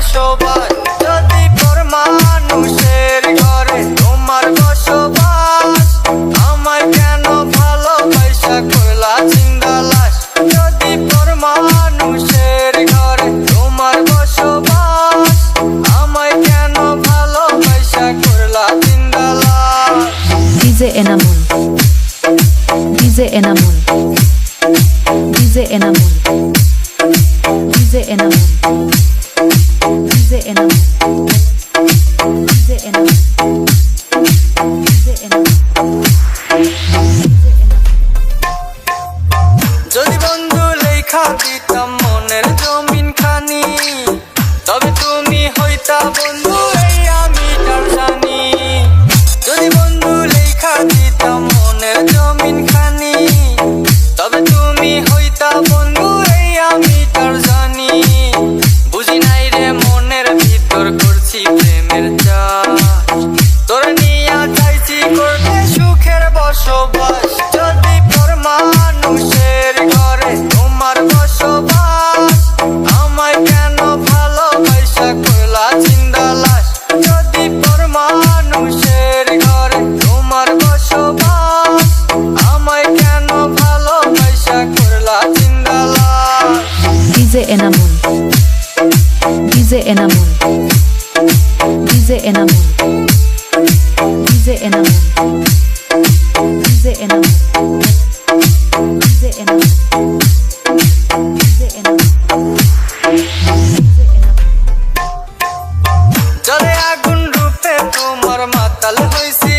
বসবাস। যদি তোর মানুষের ঘরে তোমার বসবাস, আমায় কেন ভালো পয়সা কইলা চিন্দালাস যদি তোর মানুষের ঘরে তোমার বসবাস, আমায় কেন ভালো পয়সা করলা চিন্দালাস DJ DJ Enamul. DJ Enamul. DJ Enamul. যদি বন্ধু লেখা দিত DJ Enamul DJ Enamul DJ Enamul DJ Enamul DJ Enamul DJ Enamul DJ Enamul চলে আগুন রূপে তোমার মাতাল হইছে।